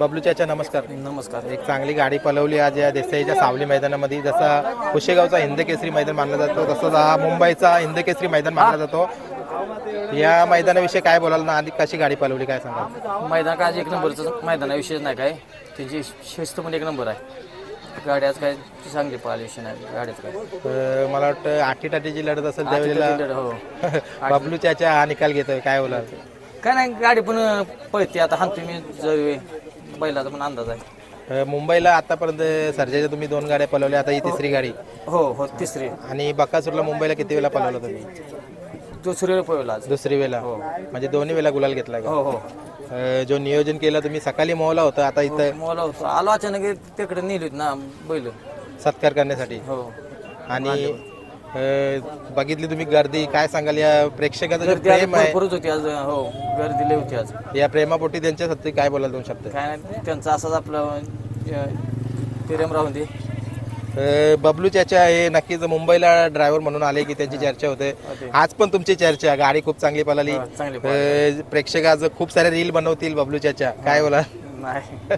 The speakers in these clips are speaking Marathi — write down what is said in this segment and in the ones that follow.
बबलू चाचा नमस्कार. नमस्कार. एक चांगली गाडी पलवली आज या देसाईच्या सावली मैदानामध्ये. जसा कुशेगावचा हिंद केसरी मैदान मानला जातो तसंच हा मुंबईचा हिंद केसरी मैदान मानला जातो. या मैदानाविषयी काय बोलाल ना आधी कशी गाडी पलवली काय सांगा मैदान काय आज एक नंबरचं मैदान आहे विषय नाही काय? त्यांची शिस्त पण एक नंबर आहे. गाडी आज काय चांगली पाहिली विषय नाही गाडीच काय. मला वाटतं आठी टाटीची लढत असेल त्यावेळेला. हो. बबलू चाचा हा निकाल घेतोय काय बोलाल? काय नाही गाडी पण पळते. आता हाणतो मी जर बैलाचा पण अंदाज आहे. अ, मुंबईला आतापर्यंत सर्जाच्या तुम्ही दोन गाड्या पलवल्या आता ही तिसरी गाडी. हो हो तिसरी. आणि बकासूरला मुंबईला किती वेळा पलवला तुम्ही? दुसरी पळवला आज. दुसरी वेळा म्हणजे दोन्ही वेळा गुलाल घेतला का? हो हो. अ, जो नियोजन केलं तुम्ही सकाळी मोहला होता आता इथं मला होतो. आलो अचानक तिकडे नेली ना बैल. सत्कार करण्यासाठी. हो. आणि बघितली तुम्ही गर्दी. काय सांगाल या प्रेक्षकाचं जे गर्दी आज प्रेम आहे? भरपूरच होती आज हो गर्दी लई होती आज. या प्रेमापोटी त्यांच्या सत्य काय बोलाल दोन शब्द काय नाही त्यांचं असंच आपलं प्रेम राहून दे. अ, बबलू चाचा हे नक्कीच मुंबईला ड्रायव्हर म्हणून आले की त्यांची चर्चा होते. आज पण तुमची चर्चा गाडी खूप चांगली पळाली. चांगली अ, प्रेक्षक आज खूप सारे रील बनवतील बबलू चाचा. काय बोलाल? नाही.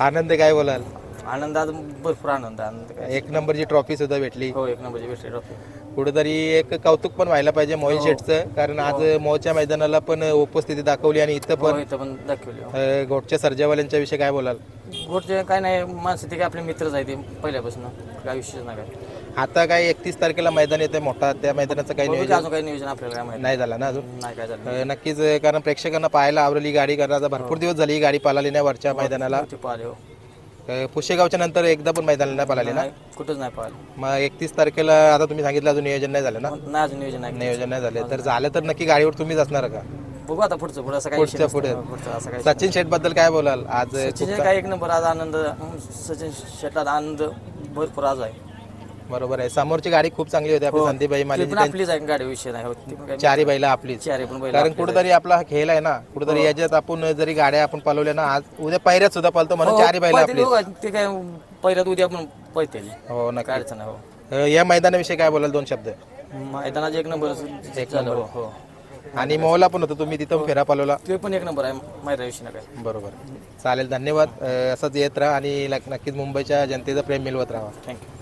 आनंद काय बोलाल? आनंद आज भरपूर आनंद. आनंद काय एक नंबरची ट्रॉफी सुद्धा भेटली. हो एक नंबरची गोष्ट आहे. कुठेतरी एक कौतुक पण व्हायला पाहिजे हो. मोहित शेठचं कारण आज मोहच्या मैदानाला पण उपस्थिती दाखवली आणि इथं हो पण इथं पण दाखवली हो. अ, घोटच्या सर्जेवाल्यांच्या विषयी काय बोलाल? गोडचे काय नाही माणसं ते काय आपले मित्रच आहे ते पहिल्यापासून. काय विषयच नाही काय. आता काय एकतीस तारखेला मैदान येते मोठा त्या मैदानाचं काही नियोजन? अजून काही नियोजन आपल्याला काय माहिती. नाही झालं ना अजून? नाही काय झालं अ, नक्कीच अ, कारण प्रेक्षकांना पाहायला आवडली गाडी कारण आता भरपूर दिवस झाली ही गाडी पळाली नाही वरच्या मैदानाला. ते पाहिले हो. अ, पुशेगावच्या नंतर एकदा पण मैदानाला नाही पळाली ना? नाही कुठंच नाही पाहिलं मग एकतीस तारखेला आता तुम्ही सांगितलं अजून नियोजन नाही झालं ना? नाही अजून नियोजन नाही. नियोजन नाही झालं. तर झालं तर नक्की गाडीवर तुम्हीच असणार का? बघू आता पुढचं पुढं असं काही विषय पुढच्या पुढे. नसतं. पुढचं असं काही सचिन शेठबद्दल काय बोलाल? आज सचिन काय एक नंबर आज आनंद सचिन शेटला आनंद भरपूर आज आहे. बरोबर आहे. समोरची गाडी खूप चांगली होती. आपली संदीपबाई ती पण आपलीच आहे गाडी विषय नाही हो ती पण काय चारी बैला आपलीच. चारी पण बैल कारण कुठेतरी आपला हा खेळ आहे ना कुठेतरी याच्यात आपण जरी गाड्या आपण पळवल्या ना आज उद्या पायऱ्यात सुद्धा पळतो म्हणून चारी बैला आपली दोघं, ते काय पहिल्यात उद्या पण पळते हो नक्की. काय अडचण आहे हो. अ, या मैदानाविषयी काय बोलाल दोन शब्द? मैदानात एक नंबर झालं हो हो. आणि मोहला पण होतं तुम्ही तिथं फेरा पळवला ते पण एक नंबर आहे मैदा विषय नाही. काय बरोबर. चालेल धन्यवाद. अ, असंच येत राहा आणि नक्कीच मुंबईच्या जनतेचं प्रेम मिळवत राहा. थँक्यू